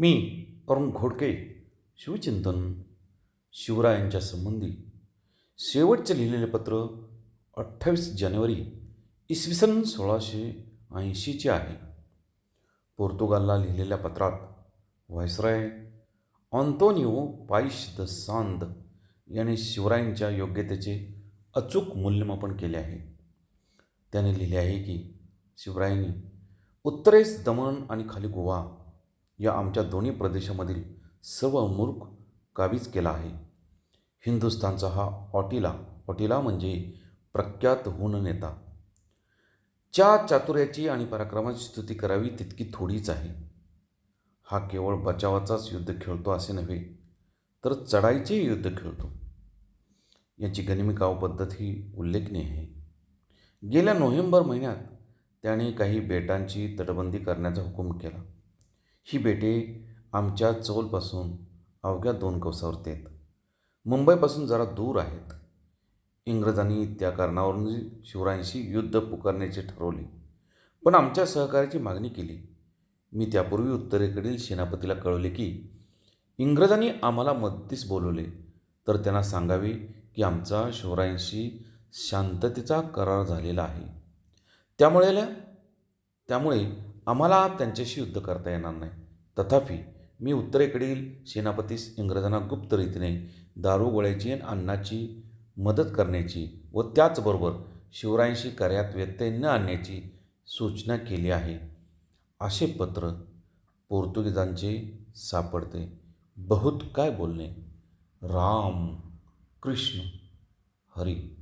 मी अरुण घोडके शिवचिंतन शिवरायांच्या संबंधी शेवटचे लिहिलेले पत्र अठ्ठावीस जानेवारी इसवी सन सोळाशे ऐंशीचे आहे. पोर्तुगालला लिहिलेल्या पत्रात व्हायसराय ऑन्तोनिओ पाईश द सांद याने शिवरायांच्या योग्यतेचे अचूक मूल्यमापन केले आहे. त्याने लिहिले आहे की शिवरायांनी उत्तरेस दमण आणि खाली गोवा या आमच्या दोन्ही प्रदेशामधील सर्व मूर्ख काबीज केला आहे. हिंदुस्थानचा हा ऑटिला ऑटिला म्हणजे प्रख्यात हुन नेता. च्या चातुर्याची आणि पराक्रमाची स्तुती करावी तितकी थोडीच आहे. हा केवळ बचावाचाच युद्ध खेळतो असे नव्हे तर चढाईचे युद्ध खेळतो. याची गनिमिकाव पद्धत ही उल्लेखनीय आहे. गेल्या नोव्हेंबर महिन्यात त्याने काही बेटांची तटबंदी करण्याचा हुकूम केला. ही बेटे आमच्या चौलपासून अवघ्या दोन कोसावरती आहेत मुंबईपासून जरा दूर आहेत. इंग्रजांनी त्या कारणावरून शिवरायांशी युद्ध पुकारण्याचे ठरवले. पण आमच्या सहकार्याची मागणी केली. मी त्यापूर्वी उत्तरेकडील सेनापतीला कळवले की इंग्रजांनी आम्हाला मदतीस बोलवले. तर त्यांना सांगावे की आमचा शिवरायांशी शांततेचा करार झालेला आहे. त्यामुळे त्यामुळे आम्हाला त्यांच्याशी युद्ध करता येणार नाही. तथापि मी उत्तरेकडील सेनापतीस इंग्रजांना गुप्त रीतीने दारू गोळ्याची आणि अन्नाची मदत करण्याची व त्याचबरोबर शिवरायांशी कार्यात व्यत्यय न आणण्याची सूचना केली आहे. असे पत्र पोर्तुगीजांचे सापडते. बहुत काय बोलणे? राम कृष्ण हरी.